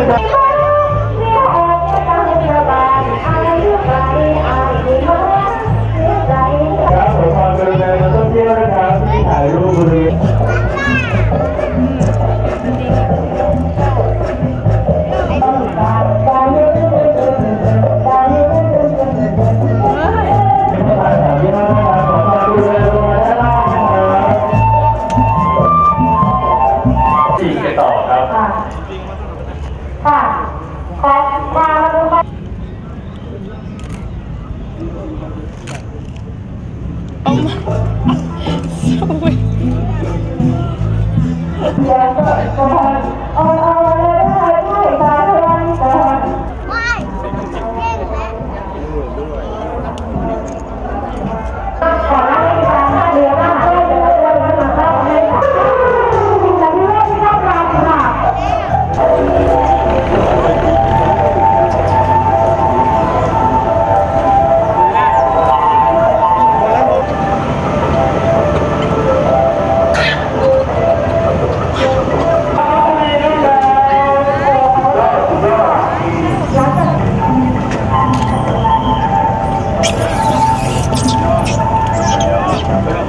Gracias. สี่ต่อครับค่ะค่ะขอความรู้ว่าสวย Thank you.